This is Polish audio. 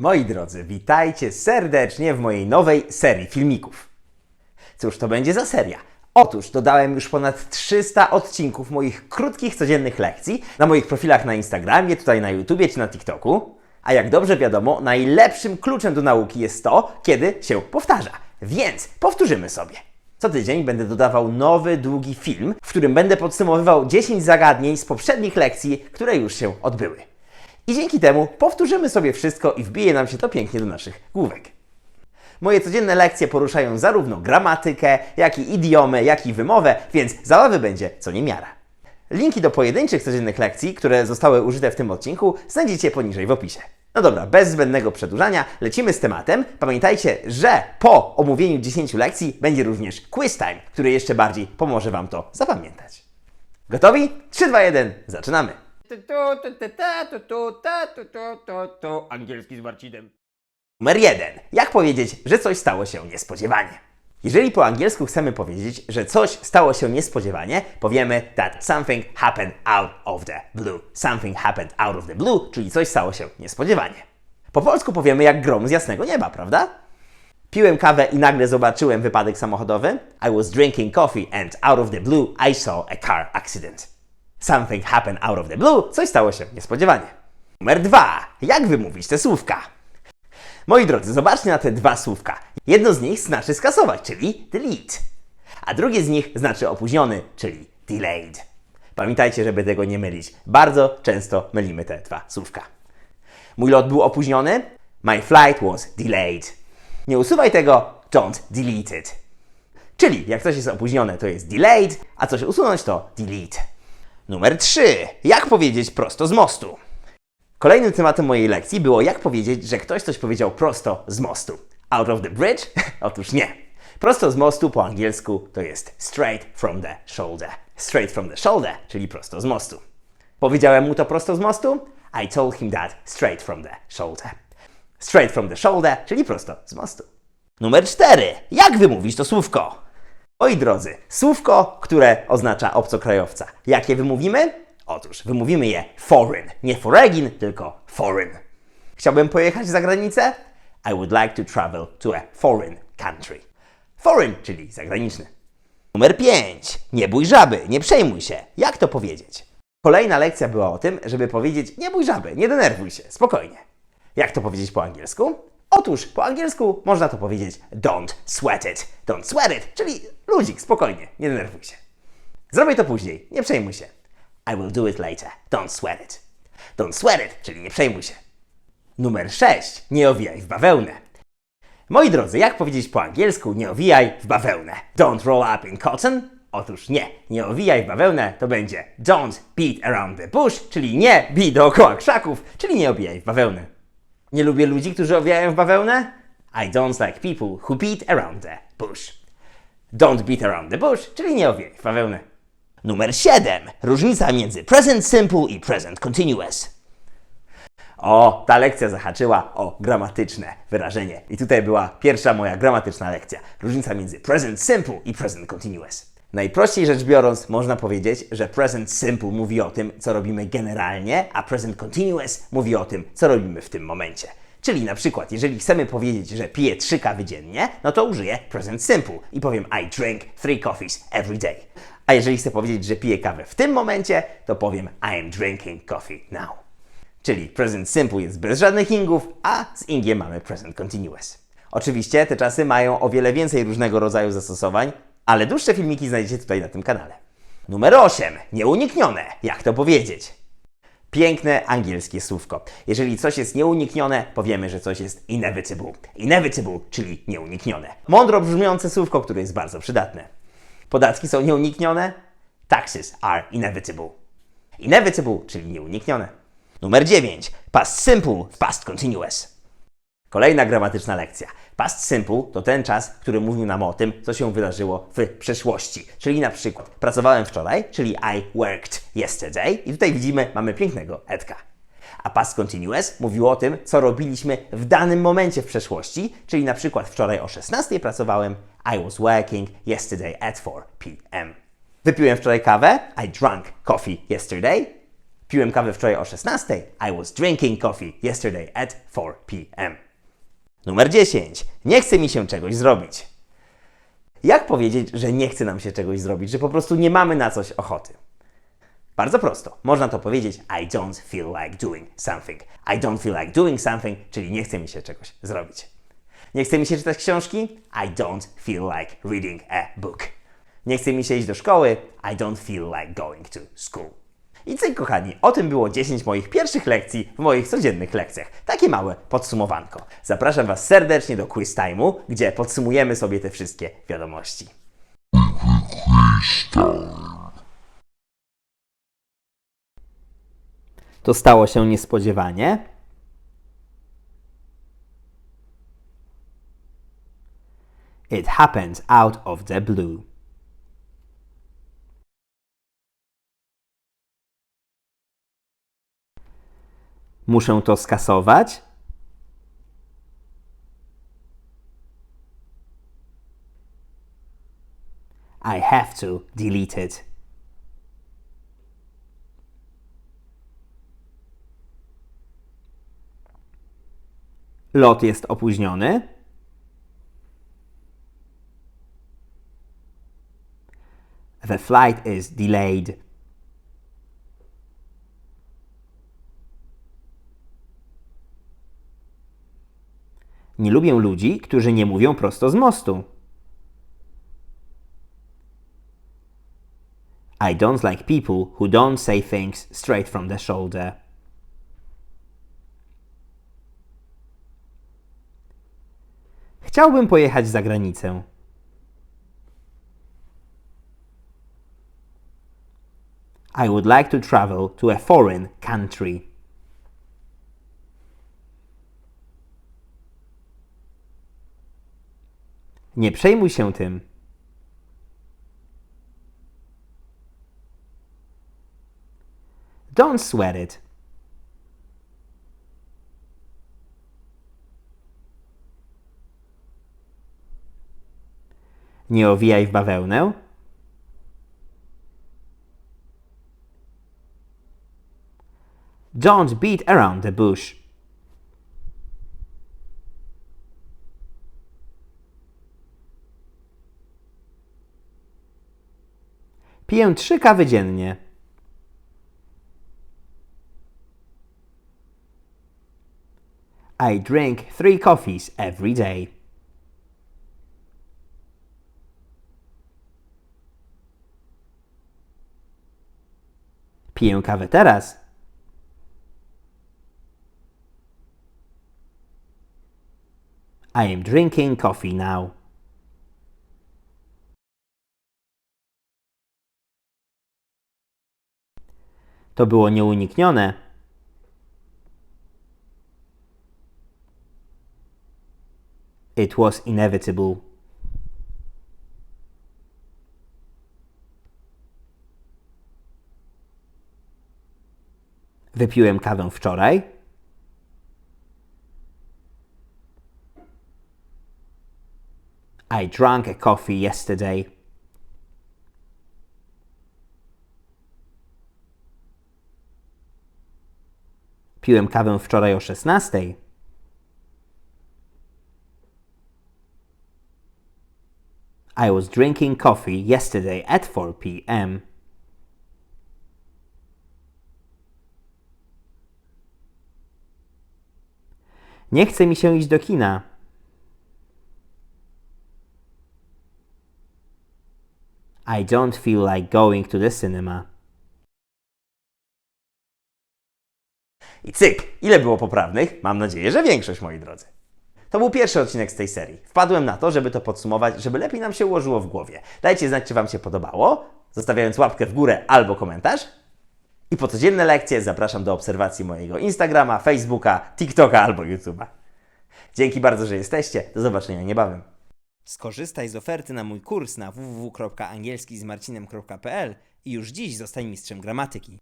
Moi drodzy, witajcie serdecznie w mojej nowej serii filmików. Cóż to będzie za seria? Otóż dodałem już ponad 300 odcinków moich krótkich, codziennych lekcji na moich profilach na Instagramie, tutaj na YouTubie czy na TikToku. A jak dobrze wiadomo, najlepszym kluczem do nauki jest to, kiedy się powtarza. Więc powtórzymy sobie. Co tydzień będę dodawał nowy, długi film, w którym będę podsumowywał 10 zagadnień z poprzednich lekcji, które już się odbyły. I dzięki temu powtórzymy sobie wszystko i wbije nam się to pięknie do naszych główek. Moje codzienne lekcje poruszają zarówno gramatykę, jak i idiomy, jak i wymowę, więc zabawy będzie co niemiara. Linki do pojedynczych codziennych lekcji, które zostały użyte w tym odcinku, znajdziecie poniżej w opisie. No dobra, bez zbędnego przedłużania, lecimy z tematem. Pamiętajcie, że po omówieniu 10 lekcji będzie również quiz time, który jeszcze bardziej pomoże Wam to zapamiętać. Gotowi? 3, 2, 1, zaczynamy! Tu, tu. Angielski z Marcinem. Numer 1. Jak powiedzieć, że coś stało się niespodziewanie? Jeżeli po angielsku chcemy powiedzieć, że coś stało się niespodziewanie, powiemy that something happened out of the blue. Something happened out of the blue, czyli coś stało się niespodziewanie. Po polsku powiemy jak grom z jasnego nieba, prawda? Piłem kawę i nagle zobaczyłem wypadek samochodowy. I was drinking coffee and out of the blue I saw a car accident. Something happened out of the blue, coś stało się niespodziewanie. Numer dwa. Jak wymówić te słówka? Moi drodzy, zobaczcie na te dwa słówka. Jedno z nich znaczy skasować, czyli delete. A drugie z nich znaczy opóźniony, czyli delayed. Pamiętajcie, żeby tego nie mylić. Bardzo często mylimy te dwa słówka. Mój lot był opóźniony. My flight was delayed. Nie usuwaj tego, don't delete it. Czyli jak coś jest opóźnione, to jest delayed, a coś usunąć to delete. Numer 3. Jak powiedzieć prosto z mostu? Kolejnym tematem mojej lekcji było jak powiedzieć, że ktoś coś powiedział prosto z mostu. Out of the bridge? Otóż nie. Prosto z mostu po angielsku to jest straight from the shoulder. Straight from the shoulder, czyli prosto z mostu. Powiedziałem mu to prosto z mostu? I told him that straight from the shoulder. Straight from the shoulder, czyli prosto z mostu. Numer 4. Jak wymówić to słówko? Moi drodzy, słówko, które oznacza obcokrajowca. Jak je wymówimy? Otóż wymówimy je foreign. Nie foregin, tylko foreign. Chciałbym pojechać za granicę? I would like to travel to a foreign country. Foreign, czyli zagraniczny. Numer 5. Nie bój żaby, nie przejmuj się. Jak to powiedzieć? Kolejna lekcja była o tym, żeby powiedzieć nie bój żaby, nie denerwuj się, spokojnie. Jak to powiedzieć po angielsku? Otóż po angielsku można to powiedzieć don't sweat it. Don't sweat it, czyli ludzik, spokojnie, nie denerwuj się. Zrobię to później, nie przejmuj się. I will do it later. Don't sweat it. Don't sweat it, czyli nie przejmuj się. Numer 6. Nie owijaj w bawełnę. Moi drodzy, jak powiedzieć po angielsku nie owijaj w bawełnę? Don't roll up in cotton? Otóż nie, nie owijaj w bawełnę to będzie don't beat around the bush, czyli nie bij dookoła krzaków, czyli nie owijaj w bawełnę. Nie lubię ludzi, którzy owijają w bawełnę? I don't like people who beat around the bush. Don't beat around the bush, czyli nie owijaj w bawełnę. Numer 7. Różnica między present simple i present continuous. O, ta lekcja zahaczyła o gramatyczne wyrażenie. I tutaj była pierwsza moja gramatyczna lekcja. Różnica między present simple i present continuous. Najprościej rzecz biorąc, można powiedzieć, że present simple mówi o tym, co robimy generalnie, a present continuous mówi o tym, co robimy w tym momencie. Czyli na przykład, jeżeli chcemy powiedzieć, że piję trzy kawy dziennie, no to użyję present simple i powiem I drink three coffees every day. A jeżeli chcę powiedzieć, że piję kawę w tym momencie, to powiem I am drinking coffee now. Czyli present simple jest bez żadnych ingów, a z ingiem mamy present continuous. Oczywiście te czasy mają o wiele więcej różnego rodzaju zastosowań, ale dłuższe filmiki znajdziecie tutaj na tym kanale. Numer 8. Nieuniknione. Jak to powiedzieć? Piękne angielskie słówko. Jeżeli coś jest nieuniknione, powiemy, że coś jest inevitable. Inevitable, czyli nieuniknione. Mądro brzmiące słówko, które jest bardzo przydatne. Podatki są nieuniknione? Taxes are inevitable. Inevitable, czyli nieuniknione. Numer 9. Past simple past continuous. Kolejna gramatyczna lekcja. Past simple to ten czas, który mówił nam o tym, co się wydarzyło w przeszłości. Czyli na przykład pracowałem wczoraj, czyli I worked yesterday i tutaj widzimy, mamy pięknego Edka. A past continuous mówił o tym, co robiliśmy w danym momencie w przeszłości, czyli na przykład wczoraj o 16 pracowałem, I was working yesterday at 4 p.m. Wypiłem wczoraj kawę, I drank coffee yesterday. Piłem kawę wczoraj o 16. I was drinking coffee yesterday at 4 p.m. Numer 10. Nie chce mi się czegoś zrobić. Jak powiedzieć, że nie chce nam się czegoś zrobić, że po prostu nie mamy na coś ochoty? Bardzo prosto. Można to powiedzieć I don't feel like doing something. I don't feel like doing something, czyli nie chce mi się czegoś zrobić. Nie chce mi się czytać książki? I don't feel like reading a book. Nie chce mi się iść do szkoły? I don't feel like going to school. I cyk, kochani, o tym było 10 moich pierwszych lekcji w moich codziennych lekcjach. Takie małe podsumowanko. Zapraszam Was serdecznie do quiz time'u, gdzie podsumujemy sobie te wszystkie wiadomości. To stało się niespodziewanie. It happened out of the blue. Muszę to skasować. I have to delete it. Lot jest opóźniony. The flight is delayed. Nie lubię ludzi, którzy nie mówią prosto z mostu. I don't like people who don't say things straight from the shoulder. Chciałbym pojechać za granicę. I would like to travel to a foreign country. Nie przejmuj się tym. Don't sweat it. Nie owijaj w bawełnę. Don't beat around the bush. Piję trzy kawy dziennie. I drink three coffees every day. Piję kawę teraz. I am drinking coffee now. To było nieuniknione. It was inevitable. Wypiłem kawę wczoraj. I drank a coffee yesterday. Piłem kawę wczoraj o 16. I was drinking coffee yesterday at 4 p.m. Nie chce mi się iść do kina. I don't feel like going to the cinema. I cyk! Ile było poprawnych? Mam nadzieję, że większość, moi drodzy. To był pierwszy odcinek z tej serii. Wpadłem na to, żeby to podsumować, żeby lepiej nam się ułożyło w głowie. Dajcie znać, czy Wam się podobało, zostawiając łapkę w górę albo komentarz. I po codzienne lekcje zapraszam do obserwacji mojego Instagrama, Facebooka, TikToka albo YouTube'a. Dzięki bardzo, że jesteście. Do zobaczenia niebawem. Skorzystaj z oferty na mój kurs na www.angielskizmarcinem.pl i już dziś zostań mistrzem gramatyki.